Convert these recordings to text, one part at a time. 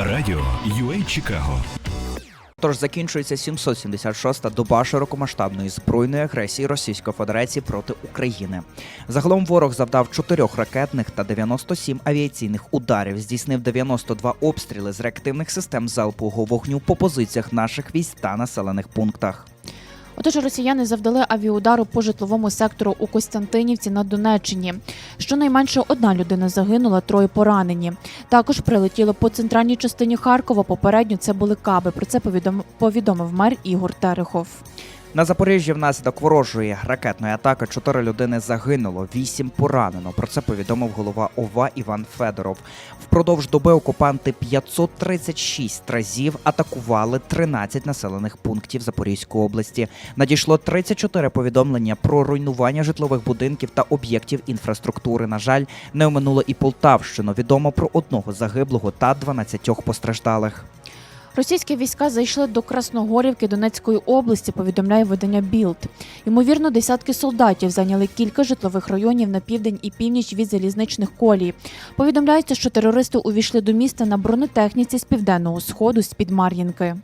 Радіо UA Чикаго Тож закінчується 776-та доба широкомасштабної збройної агресії Російської Федерації проти України. Загалом ворог завдав 4 ракетних та 97 авіаційних ударів, здійснив 92 обстріли з реактивних систем залпового вогню по позиціях наших військ та населених пунктах. Отож, росіяни завдали авіаудару по житловому сектору у Костянтинівці на Донеччині. Щонайменше одна людина загинула, троє поранені. Також прилетіло по центральній частині Харкова. Попередньо це були каби. Про це повідом- повідомив мер Ігор Терехов. На Запоріжжі внаслідок ворожої ракетної атаки 4 людини загинуло, 8 поранено. Про це повідомив голова ОВА Іван Федоров. Впродовж доби окупанти 536 разів атакували 13 населених пунктів Запорізької області. Надійшло 34 повідомлення про руйнування житлових будинків та об'єктів інфраструктури. На жаль, не оминуло і Полтавщину. Відомо про одного загиблого та 12 постраждалих. Російські війська зайшли до Красногорівки Донецької області. Повідомляє видання Білд. Ймовірно, десятки солдатів зайняли кілька житлових районів на південь і північ від залізничних колій. Повідомляється, що терористи увійшли до міста на бронетехніці з південного сходу з під Мар'їнки.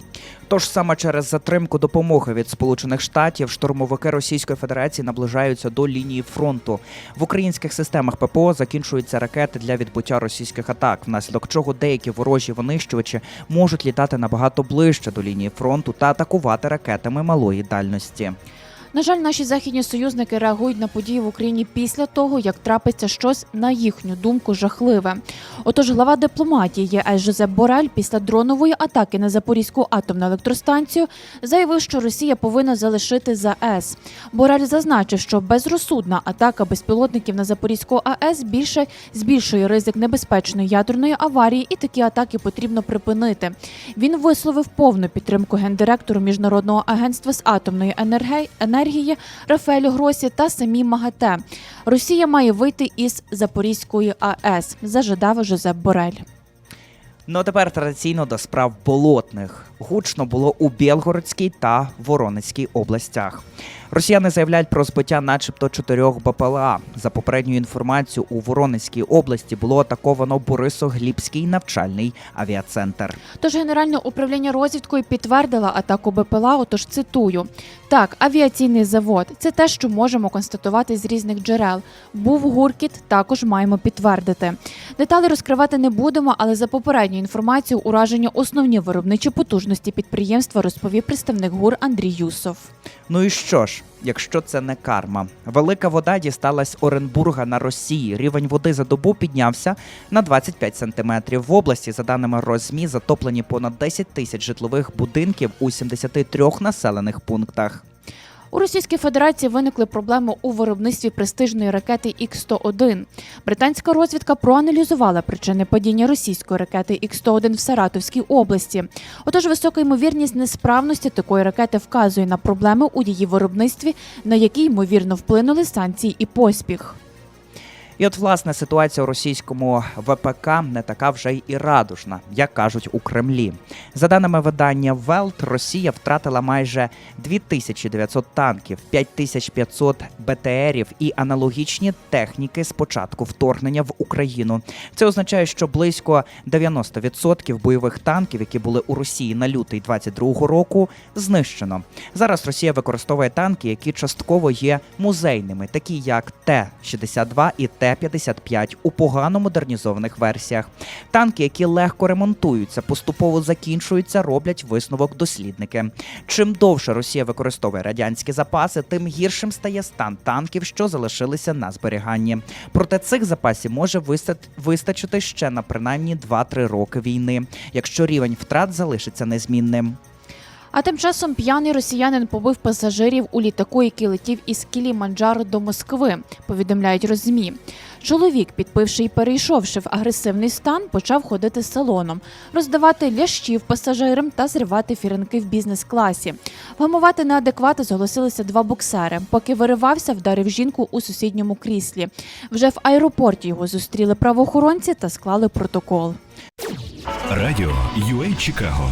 Тож саме через затримку допомоги від Сполучених Штатів штурмовики Російської Федерації наближаються до лінії фронту. В українських системах ППО закінчуються ракети для відбуття російських атак, внаслідок чого деякі ворожі винищувачі можуть літати набагато ближче до лінії фронту та атакувати ракетами малої дальності. На жаль, наші західні союзники реагують на події в Україні після того, як трапиться щось на їхню думку жахливе. Отож, глава дипломатії ЄС Жозеп Борель після дронової атаки на Запорізьку атомну електростанцію заявив, що Росія повинна залишити ЗАЕС. Борель зазначив, що безрозсудна атака безпілотників на Запорізьку АЕС більше збільшує ризик небезпечної ядерної аварії, і такі атаки потрібно припинити. Він висловив повну підтримку гендиректору міжнародного агентства з атомної енерги- енергії Рафаелю Гросі та самі МАГАТЕ. Росія має вийти із Запорізької АЕС, зажадав Жозеп Борель. Ну а тепер традиційно до справ болотних. Гучно було у Білгородській та Воронезькій областях. Росіяни заявляють про збиття, начебто, чотирьох БПЛА. За попередньою інформацією, у Воронезькій області було атаковано Борисоглібський навчальний авіацентр. Тож Генеральне управління розвідкою підтвердило атаку БПЛА, отож цитую. Так, авіаційний завод це те, що можемо констатувати з різних джерел. Був гуркіт, також маємо підтвердити. Деталі розкривати не будемо, але за попередньою інформацією, ураження основні виробничі потужності підприємства розповів представник ГУР Андрій Юсов. Ну і що ж, якщо це не карма, велика вода дісталась Оренбурга на Росії. Рівень води за добу піднявся на 25 сантиметрів. В області, за даними Розмі, затоплені понад 10 тисяч житлових будинків у 73 населених пунктах. У Російській Федерації виникли проблеми у виробництві престижної ракети Х-101. Британська розвідка проаналізувала причини падіння російської ракети Х-101 в Саратовській області. Отож, висока ймовірність несправності такої ракети вказує на проблеми у її виробництві, на які ймовірно вплинули санкції і поспіх. І от власне ситуація у російському ВПК не така вже й радужна, як кажуть у Кремлі. За даними видання Велт, Росія втратила майже 2900 танків, 5500 БТРів і аналогічні техніки з початку вторгнення в Україну. Це означає, що близько 90% бойових танків, які були у Росії на лютий 22 року, знищено. Зараз Росія використовує танки, які частково є музейними, такі як Т-62 і Т-55 у погано модернізованих версіях. Танки, які легко ремонтуються, поступово закінчуються, роблять висновок дослідники. Чим довше Росія використовує радянські запаси, тим гіршим стає стан танків, що залишилися на зберіганні. Проте цих запасів може виста- вистачити ще на принаймні 2-3 роки війни, якщо рівень втрат залишиться незмінним. А тим часом п'яний росіянин побив пасажирів у літаку, який летів із Кіліманджаро до Москви. Повідомляють розмі. Чоловік, підпивши і перейшовши в агресивний стан, почав ходити салоном, роздавати лящів пасажирам та зривати фіринки в бізнес-класі. Вгамувати неадеквати зголосилися два боксери. Поки виривався, вдарив жінку у сусідньому кріслі. Вже в аеропорті його зустріли правоохоронці та склали протокол. Радіо UA Чикаго